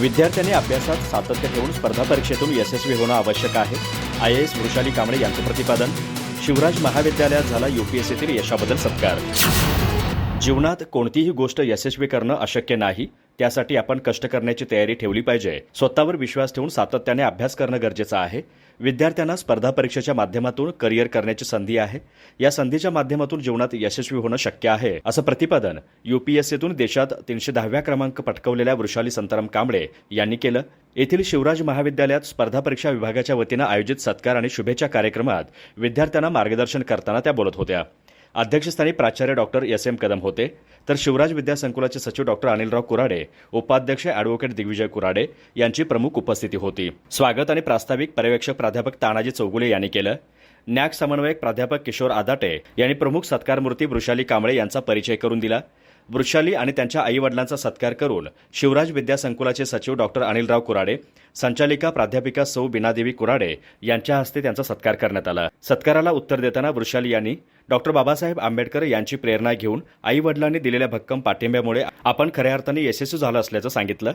विद्यार्थ्यांनी अभ्यासात सातत्य ठेवून स्पर्धा परीक्षेतून यशस्वी होणं आवश्यक आहे. आय एस वृषाली कांबळे यांचं प्रतिपादन. शिवराज महाविद्यालयात झाला युपीएससीतील यशाबद्दल सत्कार. जीवनात कोणतीही गोष्ट यशस्वी करणं अशक्य नाही त्यासाठी आपण कष्ट करण्याची तयारी ठेवली पाहिजे. स्वतःवर विश्वास ठेवून सातत्याने अभ्यास करणं गरजेचं आहे. विद्यार्थ्यांना स्पर्धा परीक्षेच्या माध्यमातून करिअर करण्याची संधी आहे. या संधीच्या माध्यमातून जीवनात यशस्वी होणं शक्य आहे असं प्रतिपादन युपीएससीतून देशात तीनशे दहाव्या क्रमांक पटकवलेल्या वृषाली संताराम कांबळे यांनी केलं. येथील शिवराज महाविद्यालयात स्पर्धा परीक्षा विभागाच्या वतीनं आयोजित सत्कार आणि शुभेच्छा कार्यक्रमात विद्यार्थ्यांना मार्गदर्शन करताना त्या बोलत होत्या. अध्यक्षस्थानी प्राचार्य डॉक्टर एस एम कदम होते. तर शिवराज विद्यासंकुलाचे सचिव डॉक्टर अनिलराव कुराडे उपाध्यक्ष अॅडव्होकेट दिग्विजय कुराडे यांची प्रमुख उपस्थिती होती. स्वागत आणि प्रास्ताविक पर्यवेक्षक प्राध्यापक तानाजी चौगुले यांनी केलं. न्याक समन्वयक प्राध्यापक किशोर आदाटे यांनी प्रमुख सत्कारमूर्ती वृषाली कांबळे यांचा परिचय करून दिला. वृषाली आणि त्यांच्या आईवडिलांचा सत्कार करून शिवराज विद्यासंकुलाचे सचिव डॉक्टर अनिलराव कुराडे संचालिका प्राध्यापिका सौ बिनादेवी कुराडे यांच्या हस्ते त्यांचा सत्कार करण्यात आला. सत्काराला उत्तर देताना वृषाली यांनी डॉक्टर बाबासाहेब आंबेडकर यांची प्रेरणा घेऊन आईवडिलांनी दिलेल्या भक्कम पाठिंब्यामुळे आपण खऱ्या अर्थाने यशस्वी झालं असल्याचं सांगितलं.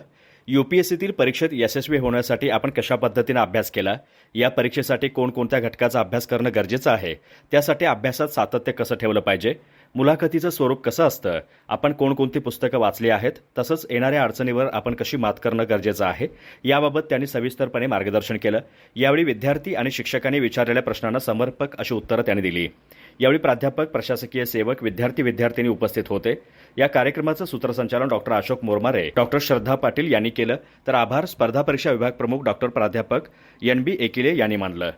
युपीएससीतील परीक्षेत यशस्वी होण्यासाठी आपण कशा पद्धतीने अभ्यास केला? या परीक्षेसाठी कोणकोणत्या घटकाचा अभ्यास करणं गरजेचं आहे? त्यासाठी अभ्यासात सातत्य कसं ठेवलं पाहिजे? मुलाखतीचं स्वरूप कसं असतं? आपण कोणकोणती पुस्तकं वाचली आहेत? तसंच येणाऱ्या अडचणीवर आपण कशी मात करणं गरजेचं आहे? याबाबत त्यांनी सविस्तरपणे मार्गदर्शन केलं. यावेळी विद्यार्थी आणि शिक्षकांनी विचारलेल्या प्रश्नांना समर्पक अशी उत्तरं त्यांनी दिली. यावेळी प्राध्यापक प्रशासकीय सेवक विद्यार्थी विद्यार्थिनी उपस्थित होते. या कार्यक्रमाचं सूत्रसंचालन डॉक्टर अशोक मोरमारे डॉक्टर श्रद्धा पाटील यांनी केलं. तर आभार. स्पर्धा परीक्षा विभाग प्रमुख डॉक्टर प्राध्यापक एन बी एकिले यांनी मानलं.